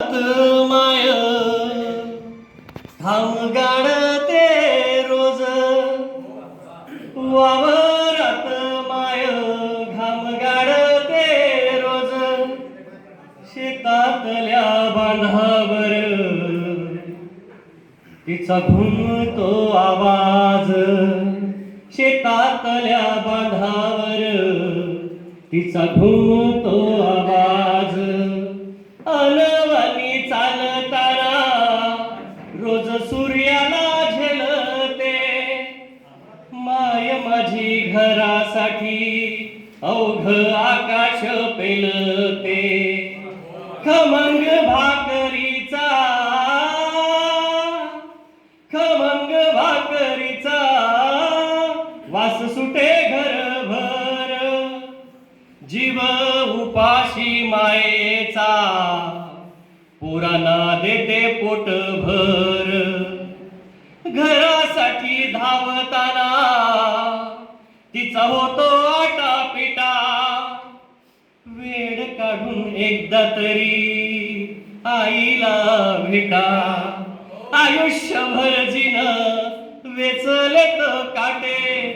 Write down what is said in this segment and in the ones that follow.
माय थांब गाडते रोज. वावरत माय घाम गाडते रोज. शेतातल्या बांधावर तिचा घुमतो आवाज. शेतातल्या बांधावर तिचा घुमतो आवाज. माझी घरासाठी. अवघ आकाश पेलते. खमंग भाकरीचा. खमंग भाकरीचा. वास सुटे घरभर. जीव उपाशी मायेचा. पुराणा देते पोटभर. घरासाठी धावताना तिचा होतो आटा पिटा वेळ काढून एकदा तरी आईला भेटा. आयुष्यभर जिन तर काटे.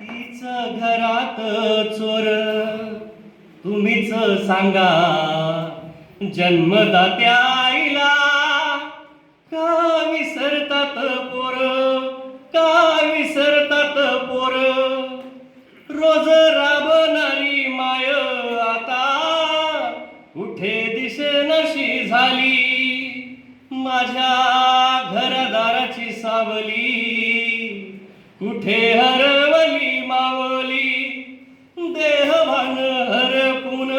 तिच घरात चोर. तुम्हीच सांगा जन्मदात्या आईला का विसरतात झाली माझ्या घरदाराची सावली. कुठे हरवली मावली देहवान हरपून.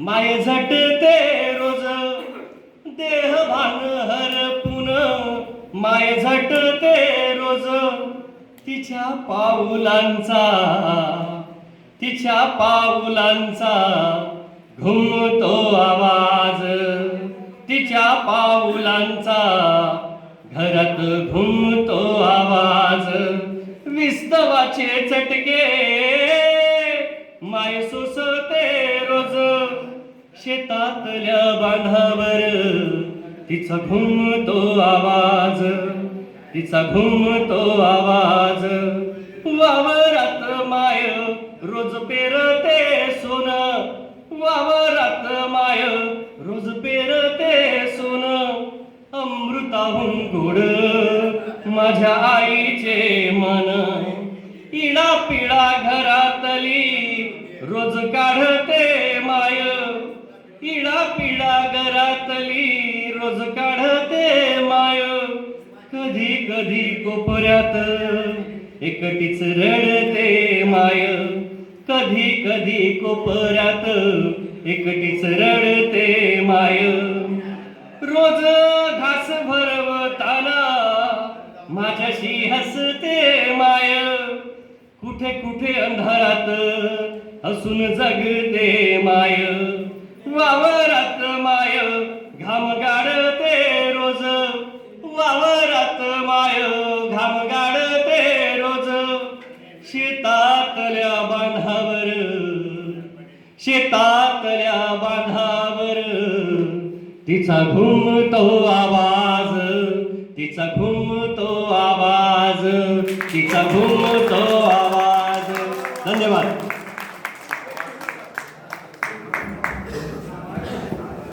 माय झटते रोज देहवान हरपून. माय झटते रोज तिच्या पाऊलांचा तिच्या पाऊलांचा घुमतो आवाज. तिच्या पाऊलांचा. घरात घुमतो आवाज विस्तवाचे चटके. माय सुसते रोज शेतातल्या बांधावर. तिचा घुमतो आवाज तिचा घुमतो आवाज. वा माय रोज पेरते सोन वावरात माय ते सोन अमृताहून गोड माझ्या आईचे मन इडा पिडा घरातली. रोज काढते माय इडा पिडा घरातली. रोज काढते माय कधी कधी कोपऱ्यात. एकटीच रडते माय कधी कधी कोपऱ्यात. एकटीच रडते माय. रोज घास भरवताना माझ्याशी हसते माय. कुठे कुठे अंधारात हसून जगते माय. वावरात माय घाम गाडते रोज. वावरात माय घाम गाडते रोज. शेता शेतातल्या बांधावर. तिचा घुमतो आवाज तिचा घुमतो आवाज तिचा घुमतो